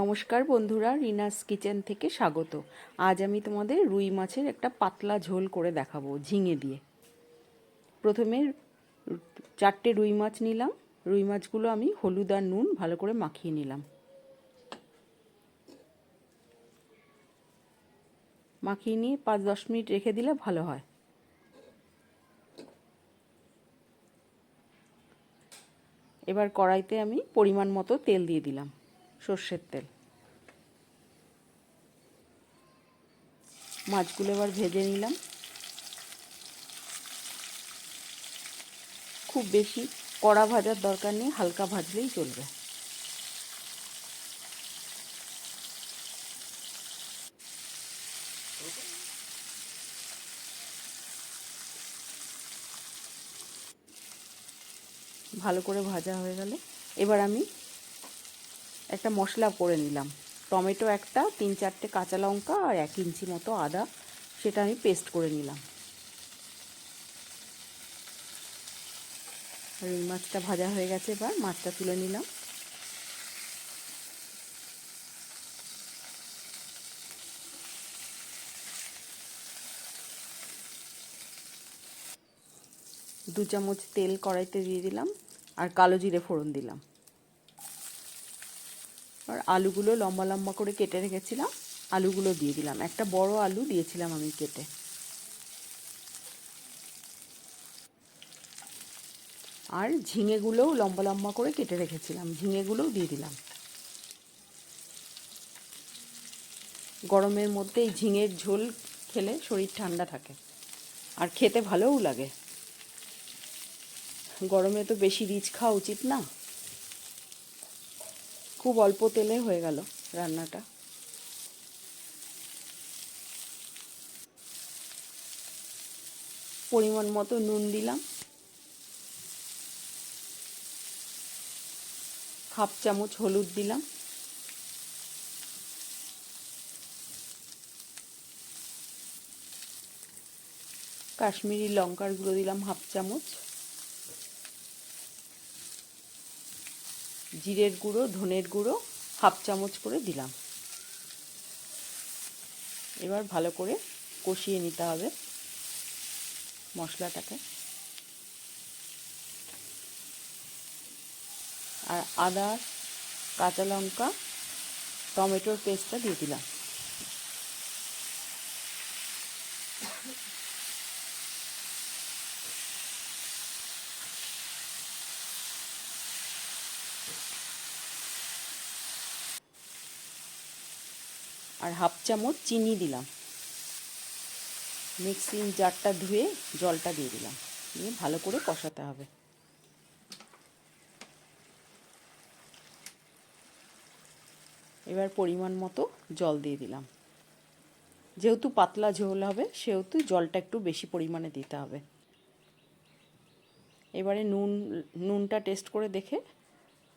নমস্কার বন্ধুরা, রিনাস কিচেন থেকে স্বাগত। আজ আমি তোমাদের রুই মাছের একটা পাতলা ঝোল করে দেখাবো, ঝিঙে দিয়ে। প্রথমে চারটে রুই মাছ নিলাম। রুই মাছগুলো আমি হলুদ আর নুন ভালো করে মাখিয়ে নিলাম। মাখিয়ে নিয়ে পাঁচ দশ মিনিট রেখে দিলে ভালো হয়। এবার কড়াইতে আমি পরিমাণ মতো তেল দিয়ে দিলাম। সর্ষের তেল। মাছগুলো এবার ভেজে নিলাম। খুব বেশি কড়া ভাজার দরকার নেই, হালকা ভাজলেই চলবে। ভালো করে ভাজা হয়ে গেলে। এবার আমি একটা মশলা করে নিলাম। টমেটো একটা, তিন চারটে কাঁচা লঙ্কা আর এক ইঞ্চি মতো আদা, সেটা আমি পেস্ট করে নিলাম। রুই মাছটা ভাজা হয়ে গেছে এবার, মাছটা তুলে নিলাম। দু চামচ তেল কড়াইতে দিয়ে দিলাম, আর কালো জিরে ফোড়ন দিলাম। আর আলুগুলো লম্বা লম্বা করে কেটে রেখেছিলাম। আলুগুলো দিয়ে দিলাম। একটা বড় আলু দিয়েছিলাম আমি কেটে। আর ঝিঙেগুলোও লম্বা লম্বা করে কেটে রেখেছিলাম। ঝিঙেগুলোও দিয়ে দিলাম। গরমের মধ্যে এই ঝিঙের ঝোল খেলে শরীর ঠান্ডা থাকে। আর খেতে ভালোও লাগে। গরমে তো বেশি রিচ খাওয়া উচিত না। খুব অল্প তেলে হয়ে গেল রান্নাটা। পরিমাণ মতো নুন দিলাম। হাফ চামচ হলুদ দিলাম। কাশ্মীরি লঙ্কার গুঁড়ো দিলাম হাফ চামচ। জিরের গুঁড়ো, ধনের গুঁড়ো হাফ চামচ করে দিলাম। এবার ভালো করে কষিয়ে নিতে হবে মশলাটাকে। আর আদা, কাঁচা লঙ্কা, টমেটোর পেস্টটা দিয়ে দিলাম। আর হাফ চামচ চিনি দিলাম। মিক্সিং জারটা ধুয়ে জলটা দিয়ে দিলাম। দিয়ে ভালো করে কষাতে হবে। এবার পরিমাণ মতো জল দিয়ে দিলাম। যেহেতু পাতলা ঝোল হবে, সেহেতু জলটা একটু বেশি পরিমাণে দিতে হবে। এবারে নুন, নুনটা টেস্ট করে দেখে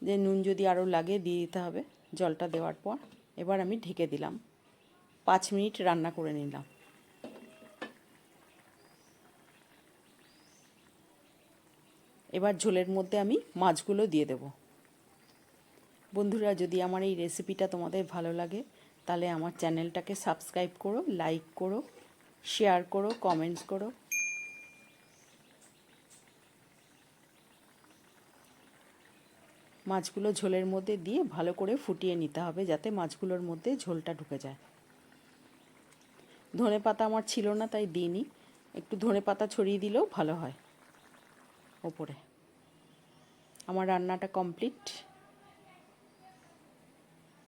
যে নুন যদি আরও লাগে দিয়ে দিতে হবে জলটা দেওয়ার পর। এবার আমি ঢেকে দিলাম। পাঁচ মিনিট রান্না করে নিলাম। এবার ঝোলের মধ্যে আমি মাছগুলো দিয়ে দেব। বন্ধুরা, যদি আমার এই রেসিপিটা তোমাদের ভালো লাগে, তাহলে আমার চ্যানেলটাকে সাবস্ক্রাইব করো, লাইক করো, শেয়ার করো, কমেন্টস করো। মাছগুলো ঝোলের মধ্যে দিয়ে ভালো করে ফুটিয়ে নিতে হবে, যাতে মাছগুলোর মধ্যে ঝোলটা ঢুকে যায়। ধনে পাতা আমার ছিল না, তাই দিইনি। একটু ধনে পাতা ছড়িয়ে দিলেও ভালো হয়। ওপরে। আমার রান্নাটা কমপ্লিট।